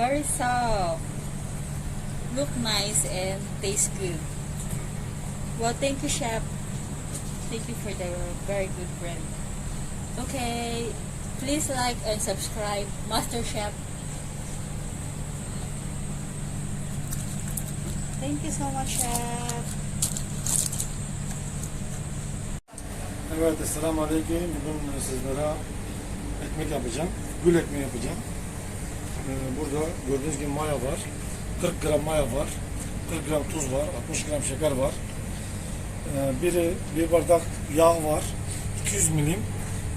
Very soft. Look nice and taste good. Well, thank you, chef. Thank you for the very good bread. Okay, please like and subscribe, Master Chef. Thank you so much, chef. Evet, Esselamu Aleyküm. Bugün sizlere ekmek yapacağım. Gül ekmeği yapacağım. Ee, burada gördüğünüz gibi maya var. 40 gram maya var. 40 gram tuz var. 60 gram şeker var. Ee, biri, bir bardak yağ var. 200 milim.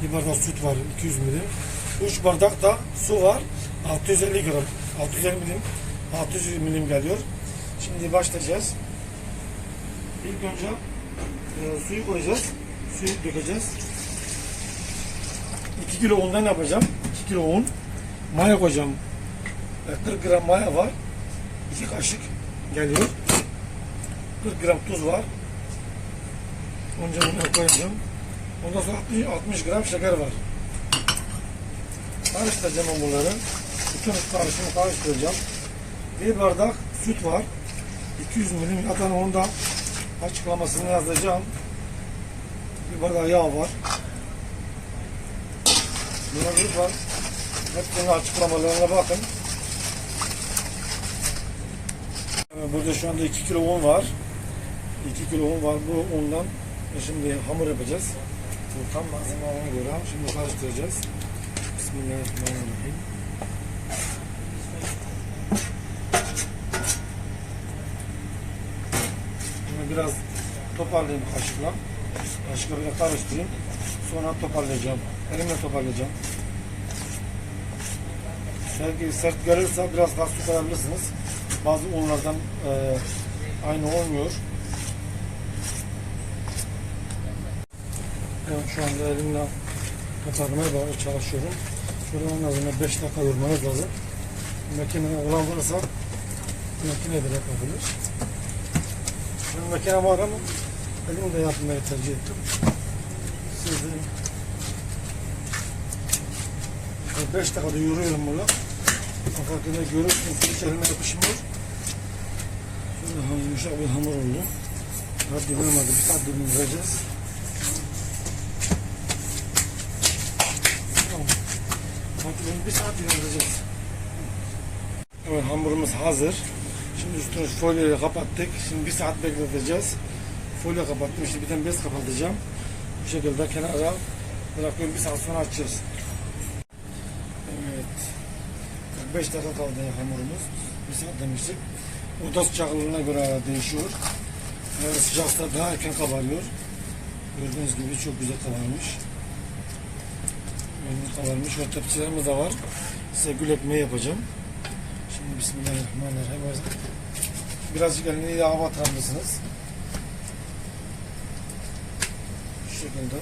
Bir bardak süt var. 200 milim. 3 bardak da su var. 650 gram. 650 milim. 600 milim geliyor. Şimdi başlayacağız. İlk önce e, suyu koyacağız. Suyu dökeceğiz. 2 kilo undan yapacağım. 2 kilo un. Maya koyacağım. E, 40 gram maya var. 2 kaşık geliyor. 40 gram tuz var. Önce bunu koyacağım. Ondan sonra 60, 60 gram şeker var. Karıştıracağım bunları. Bütün karışımı karıştıracağım. Bir bardak süt var. 200 milim. Zaten onu da açıklamasını yazacağım. Bir bardak yağ var. Buna lütfen hepsinin açıklamalarına bakın. Evet, Burada şu anda 2 kilo un var. 2 kilo un var. Bu undan şimdi hamur yapacağız. Bu tam malzemelerine göre. Şimdi karıştıracağız. Bismillahirrahmanirrahim. Bunu biraz toparlayayım kaşıkla. Kaşıkla biraz karıştırayım. Sonra toparlayacağım. Elimle toparlayacağım. Belki sert gelirse biraz daha su koyabilirsiniz. Bazı unlardan e, aynı olmuyor. Evet, şu anda elimle toparlamaya doğru çalışıyorum. Şöyle onun lazım. 5 dakika durmanız lazım. Makine olan varsa makine de yapabilir. Benim makine var ama elimle yapmayı tercih ettim. Siz de 5 dakikada yürüyorum bunu. Fakat görürsünüz hiç elime yapışmıyor. Şöyle ham- yumuşak bir hamur oldu. Bir saat dinlendireceğiz. Tamam. Rabbim bir saat dinlendireceğiz. Evet hamurumuz hazır. Şimdi üstünü folyoyla kapattık. Şimdi bir saat bekleteceğiz. Folyo kapattım. İşte bir tane bez kapatacağım. Bu şekilde kenara bırakıyorum. Bir saat sonra açacağız. Evet. 45 dakika kaldı hamurumuz. Bir saat demiştik. Oda sıcaklığına göre değişiyor. Eğer sıcaksa daha erken kabarıyor. Gördüğünüz gibi çok güzel kabarmış. Böyle kabarmış ve tepsilerimiz de var. Size gül ekmeği yapacağım. Şimdi Bismillahirrahmanirrahim. Birazcık eline yağ batırabilirsiniz. Şu şekilde.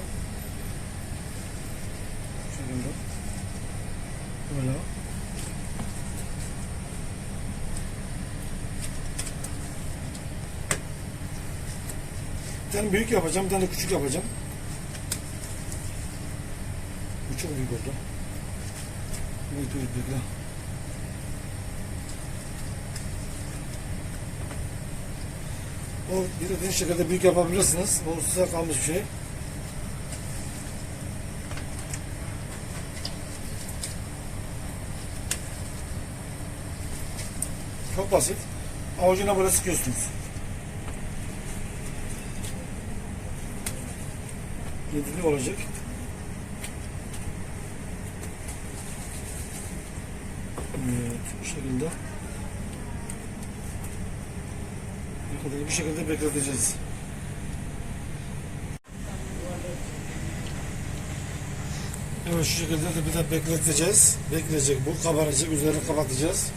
Şu şekilde. Böyle. Bir tane büyük yapacağım, bir tane küçük yapacağım. Bu çok büyük oldu. Büyük büyük. ya. O dilediğiniz şekilde büyük yapabilirsiniz. Bu size kalmış bir şey. Çok basit. Avucuna böyle sıkıyorsunuz. Yedili olacak. Evet, bu şekilde. Bu kadar bir şekilde bekleteceğiz. Evet şu şekilde de bir de bekleteceğiz. Bekleyecek bu kabaracak. Üzerini kapatacağız.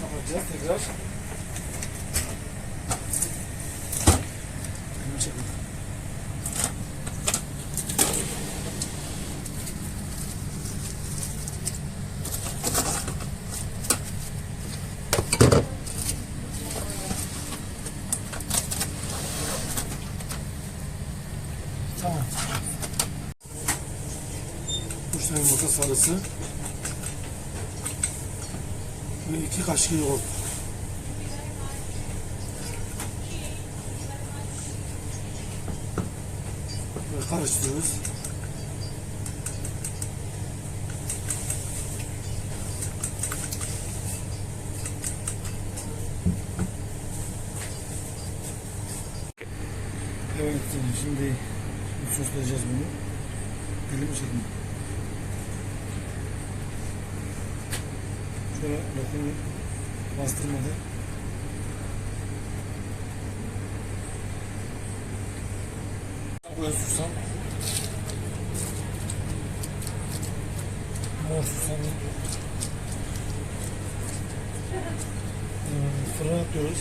Kapatacağız tekrar. Tamam. sarısı ve iki kaşık yoğurt. Karıştırıyoruz. Evet şimdi soslayacağız bunu. Elimi çekme. Şöyle lokumu bastırmadan. Susam. Mor susam. Ee, Fırına atıyoruz.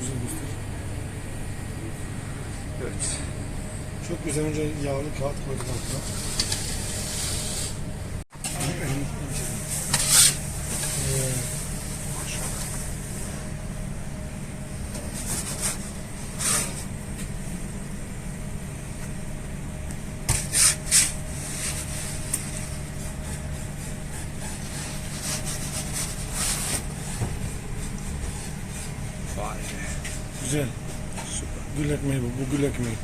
Güzel göster. Evet. Çok güzel önce yağlı kağıt koyduk altına. Süper. Gül ekmeği bu. Bu gül ekmeği.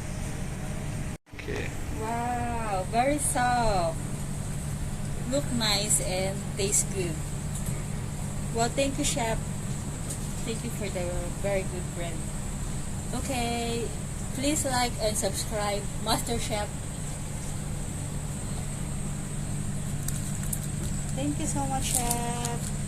Okay. Wow, very soft. Look nice and taste good. Well, thank you, chef. Thank you for the very good bread. Okay, please like and subscribe, Master Chef. Thank you so much, chef.